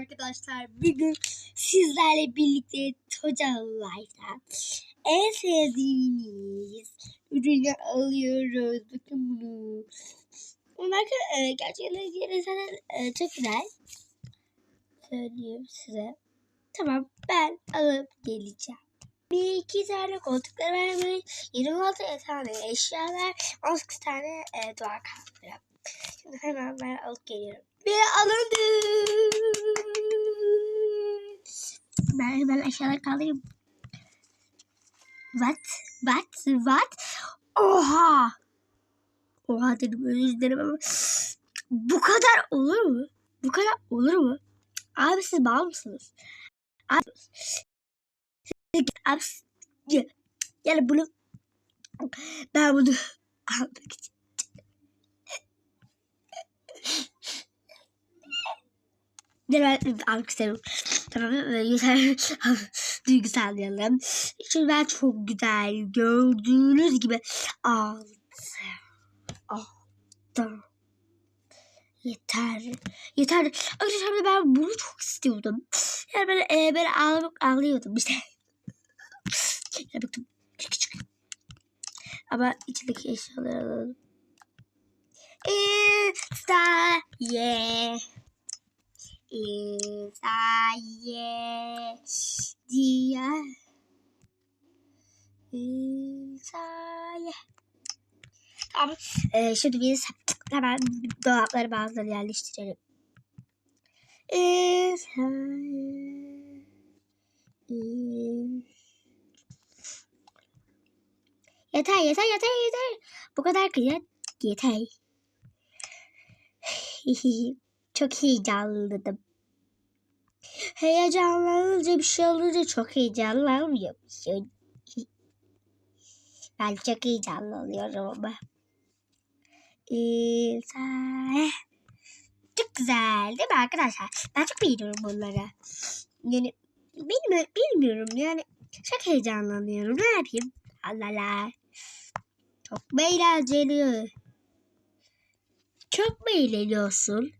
arkadaşlar. Bugün sizlerle birlikte Toca en sevdiğimiz ürünü alıyoruz. Bakın bunu. Bunlar e, gerçekten zaten e, çok güzel. Söyleyeyim size. Tamam ben alıp geleceğim. Bir iki tane koltuklar vermiş. 26 tane eşya ver. 18 tane e, duvar kağıtları. Şimdi hemen ben alıp geliyorum. Ve alındı. Ben hemen aşağıda kalayım. What? What? What? Oha! Oha dedim özür dilerim ama bu kadar olur mu? Bu kadar olur mu? Abi siz bağlı mısınız? Abi, abi gel bunu ben bunu almak için Gel ben almak istiyorum. Tamam mı? Yeter. Duygusallayalım. Şimdi ben çok güzel gördüğünüz gibi aldım. Aldım. Yeter. Yeter. Arkadaşlar ben bunu çok istiyordum. Yani ben, e, ben ağlamak ağlıyordum işte. ya baktım. Küçük. Ama içindeki eşyaları alalım. It's the yeah. It's Tamam. Ee, şimdi biz hemen dolapları bazıları yerleştirelim. It's Yeter yeter yeter yeter. Bu kadar kıyat yeter. çok heyecanlandım. Heyecanlanınca bir şey olunca çok heyecanlanmıyor ben çok heyecanlanıyorum ama. Ee, çok güzel değil mi arkadaşlar? Ben çok beğeniyorum bunları. Yani bilmiyorum, bilmiyorum yani çok heyecanlanıyorum. Ne yapayım? Allah Allah. Çok eğlenceli. Çok mu eğleniyorsun?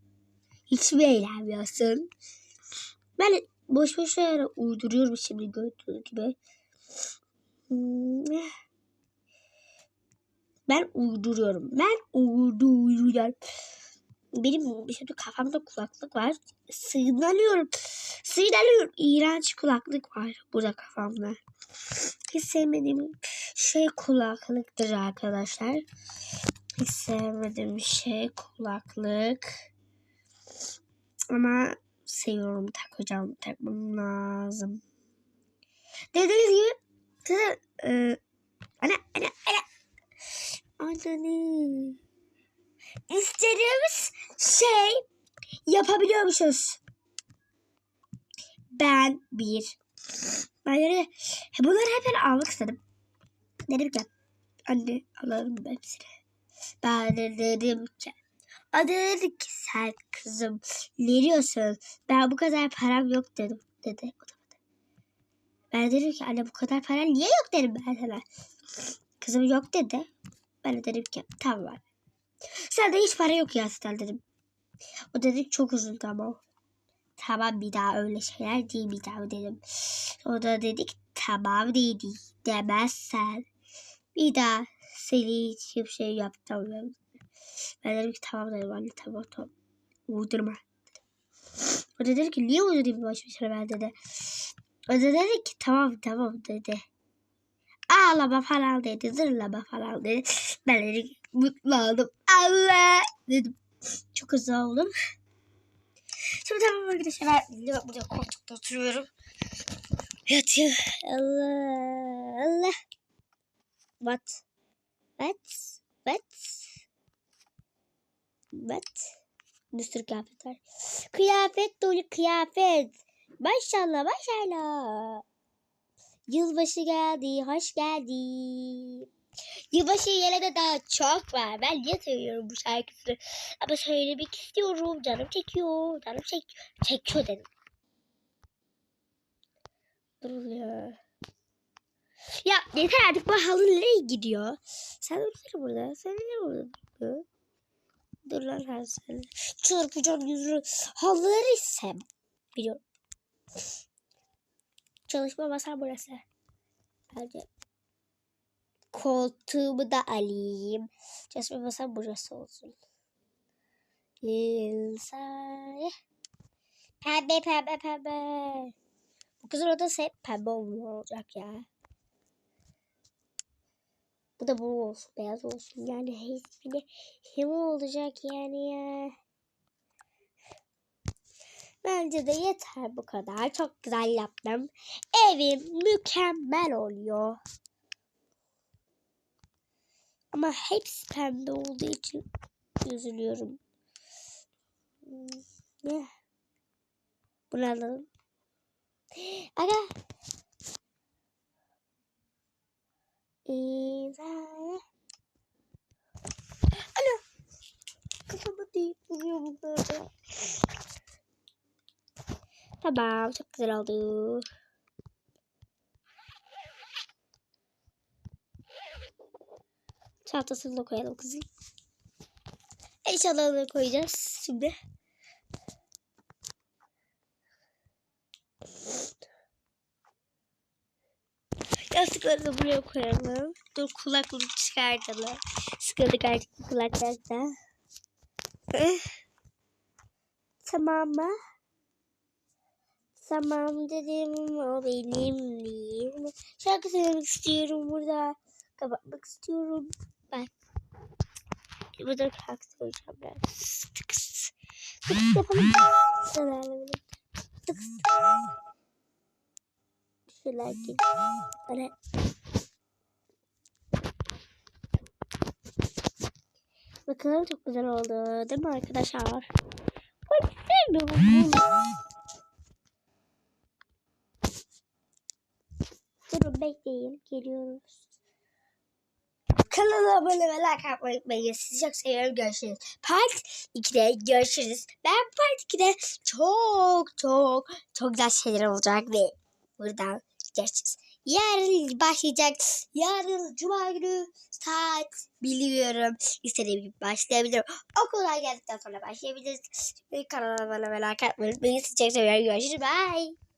Hiç mi eğlenmiyorsun? Ben boş boş şeyler uyduruyorum şimdi gördüğünüz gibi. Hmm. Ben uyduruyorum. Ben uyduruyorum. Benim bir şey kafamda kulaklık var. Sığınanıyorum. Sığınanıyorum. İğrenç kulaklık var burada kafamda. Hiç sevmediğim şey kulaklıktır arkadaşlar. Hiç sevmediğim şey kulaklık. Ama seviyorum takacağım. Takmam lazım. Dediğiniz gibi size e, ana ana ana ananı istediğimiz şey yapabiliyormuşuz. Ben bir. Ben yani bunları hep almak istedim. Dedim ki anne alalım hepsini. Ben de dedim ki o dedi ki sen kızım ne diyorsun? Ben bu kadar param yok dedim dedi. Ben dedim ki anne bu kadar para niye yok dedim ben sana. Kızım yok dedi. Ben de dedim ki tamam. Sende hiç para yok ya Stel dedim. O dedi çok uzun tamam. Tamam bir daha öyle şeyler değil bir daha dedim. O da dedik tamam dedi demezsen bir daha seni hiçbir şey yaptım. Ben dedim ki tamam dedim anne tamam tamam. Uydurma. O da dedi ki niye uydurayım boş bir ben dedi. O da dedi ki tamam tamam dedi. Ağlama falan dedi. Zırlama falan dedi. Ben mutlu oldum. Allah dedim. Çok hızlı oldum. Şimdi tamam arkadaşlar ben burada koltukta oturuyorum. Yatıyor. Allah Allah. What? What? What? What? Bir sürü kıyafet var. Kıyafet dolu kıyafet. Maşallah maşallah. Yılbaşı geldi. Hoş geldi. Yılbaşı yerine daha çok var. Ben niye söylüyorum bu şarkısını? Ama söylemek istiyorum. Canım çekiyor. Canım çekiyor. Çekiyor dedim. Dur ya. Yeter artık bu halı nereye gidiyor? Sen dursana burada. Sen ne burada? Dur lan sen. Çarpacağım yüzünü. Halıları ise Biliyorum. Çalışma masam burası. Bence koltuğumu da alayım. Çalışma masam burası olsun. Yılsay. Pembe pembe pembe. Bu kızın odası hep pembe olacak ya. Bu da bu olsun. Beyaz olsun. Yani hiçbiri hem olacak yani ya. Bence de yeter bu kadar. Çok güzel yaptım. Evim mükemmel oluyor. Ama hepsi pembe olduğu için üzülüyorum. Ne? Bunu alalım. Aga. Alo. Kafama deyip vuruyor bunları. Tamam çok güzel oldu. Çantasını da koyalım kızım. Eşyalarını koyacağız şimdi. Yastıkları da buraya koyalım. Dur kulaklık çıkartalım. Sıkıldık artık bu. Eh. Tamam mı? Tamam dedim o benim değil. Şarkı söylemek istiyorum burada. Kapatmak istiyorum. Ben. Burada söyleyeceğim ben. Sık sık yapalım. Sık. Şöyle git. Böyle. Bakalım çok güzel oldu. Değil mi arkadaşlar? Ben sevmiyorum. Durun bekleyin. Geliyoruz. Kanala abone ve like atmayı unutmayın. Sizi çok seviyorum. Görüşürüz. Part 2'de görüşürüz. Ben Part 2'de çok çok çok güzel şeyler olacak ve buradan görüşürüz. Yarın başlayacak. Yarın Cuma günü saat biliyorum. İstediğim gibi başlayabilirim. Okuldan geldikten sonra başlayabiliriz. Kanala abone ve like atmayı unutmayın. Sizi çok seviyorum. Görüşürüz. Bye.